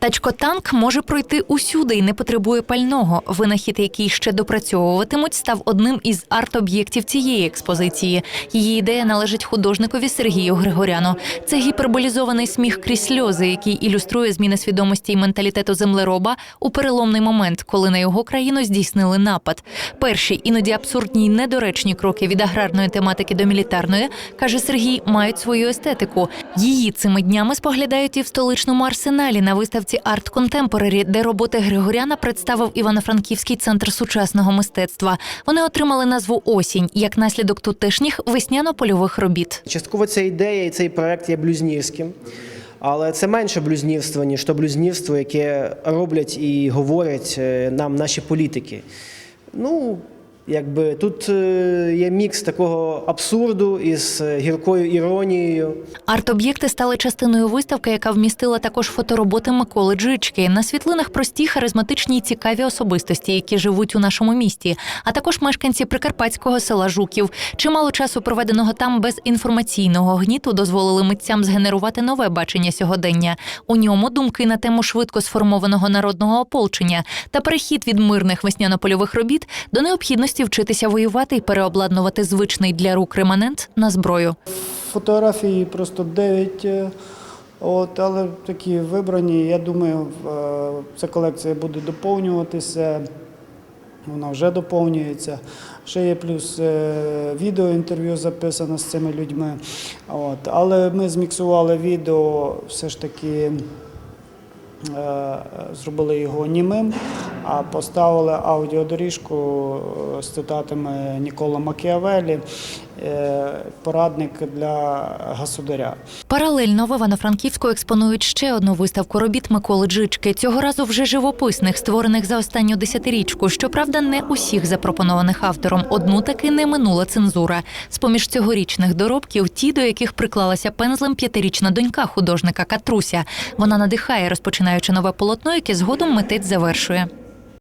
Тачкотанк може пройти усюди і не потребує пального. Винахід, який ще допрацьовуватимуть, став одним із арт-об'єктів цієї експозиції. Її ідея належить художникові Сергію Григоряну. Це гіперболізований сміх крізь сльози, який ілюструє зміни свідомості і менталітету землероба у переломний момент, коли на його країну здійснили напад. Перші іноді абсурдні й недоречні кроки від аграрної тематики до мілітарної, каже Сергій, мають свою естетику. Її цими днями споглядають і в столичному арсеналі на виставці Арт Контемпорарі, де роботи Григоряна представив Івано-Франківський центр сучасного мистецтва. Вони отримали назву Осінь як наслідок тутешніх весняно-польових робіт. Частково ця ідея і цей проект є блюзнірським, але це менше блюзнірство, ніж то блюзнірство, яке роблять і говорять е, нам наші політики. Ну, якби тут е, є мікс такого абсурду із е, гіркою іронією. Арт-об'єкти стали частиною виставки, яка вмістила також фотороботи Миколи Джички. На світлинах прості, харизматичні і цікаві особистості, які живуть у нашому місті, а також мешканці прикарпатського села Жуків. Чимало часу проведеного там без інформаційного гніту дозволили митцям згенерувати нове бачення сьогодення. У ньому думки на тему швидко сформованого народного ополчення та перехід від мирних весняно-польових робіт до необхідності вчитися воювати і переобладнувати звичний для рук реманент на зброю. Фотографії просто 9, е, але такі вибрані. Я думаю, е, ця колекція буде доповнюватися. Вона вже доповнюється. Ще є плюс е, відеоінтерв'ю записано з цими людьми. От. Але ми зміксували відео все ж таки. е, Зробили його німим, а поставили аудіодоріжку е, з цитатами Нікола Макіавелі, е, порадник для государя. Паралельно в Івано-Франківську експонують ще одну виставку робіт Миколи Джички. Цього разу вже живописних, створених за останню десятирічку. Щоправда, не усіх запропонованих автором. Одну таки не минула цензура. З поміж цьогорічних доробків, ті, до яких приклалася пензлем п'ятирічна донька художника Катруся. Вона надихає, розпочинаючи нове полотно, яке згодом митець завершує.